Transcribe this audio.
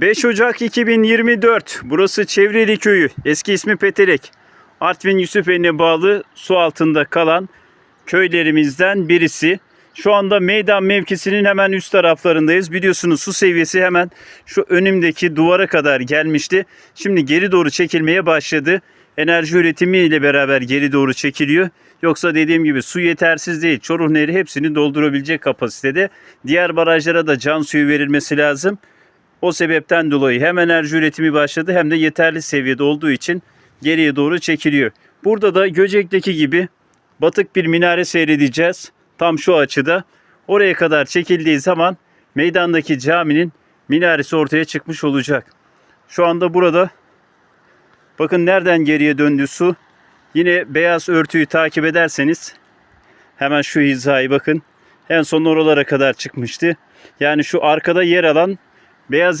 5 Ocak 2024. Burası Çevreli Köyü. Eski ismi Peterek. Artvin Yusufeli'ne bağlı su altında kalan köylerimizden birisi. Şu anda meydan mevkisinin hemen üst taraflarındayız. Biliyorsunuz su seviyesi hemen şu önümdeki duvara kadar gelmişti. Şimdi geri doğru çekilmeye başladı. Enerji üretimi ile beraber geri doğru çekiliyor. Yoksa dediğim gibi su yetersiz değil. Çoruh Nehri hepsini doldurabilecek kapasitede. Diğer barajlara da can suyu verilmesi lazım. O sebepten dolayı hem enerji üretimi başladı hem de yeterli seviyede olduğu için geriye doğru çekiliyor. Burada da Göcek'teki gibi batık bir minare seyredeceğiz. Tam şu açıda. Oraya kadar çekildiği zaman meydandaki caminin minaresi ortaya çıkmış olacak. Şu anda burada bakın nereden geriye döndü su. Yine beyaz örtüyü takip ederseniz hemen şu hizayı bakın. En son oralara kadar çıkmıştı. Yani şu arkada yer alan beyaz ev